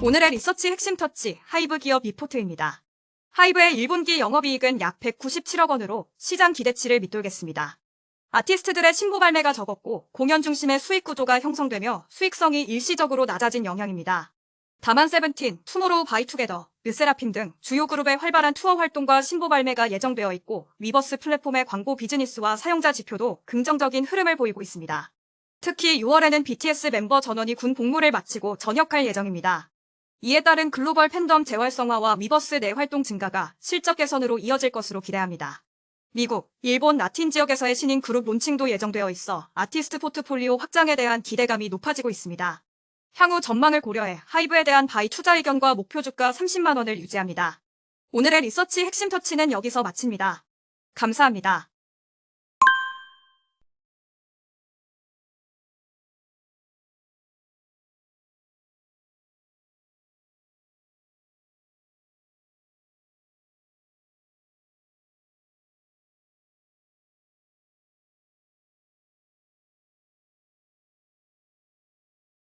오늘의 리서치 핵심 터치 하이브 기업 리포트입니다. 하이브의 1분기 영업이익은 약 197억 원으로 시장 기대치를 밑돌겠습니다. 아티스트들의 신곡 발매가 적었고 공연 중심의 수익 구조가 형성되며 수익성이 일시적으로 낮아진 영향입니다. 다만 세븐틴, 투모로우 바이투게더, 르세라핌 등 주요 그룹의 활발한 투어 활동과 신보 발매가 예정되어 있고 위버스 플랫폼의 광고 비즈니스와 사용자 지표도 긍정적인 흐름을 보이고 있습니다. 특히 6월에는 BTS 멤버 전원이 군 복무를 마치고 전역할 예정입니다. 이에 따른 글로벌 팬덤 재활성화와 위버스 내 활동 증가가 실적 개선으로 이어질 것으로 기대합니다. 미국, 일본, 라틴 지역에서의 신인 그룹 론칭도 예정되어 있어 아티스트 포트폴리오 확장에 대한 기대감이 높아지고 있습니다. 향후 전망을 고려해 하이브에 대한 바이 투자 의견과 목표 주가 30만원을 유지합니다. 오늘의 리서치 핵심 터치는 여기서 마칩니다. 감사합니다.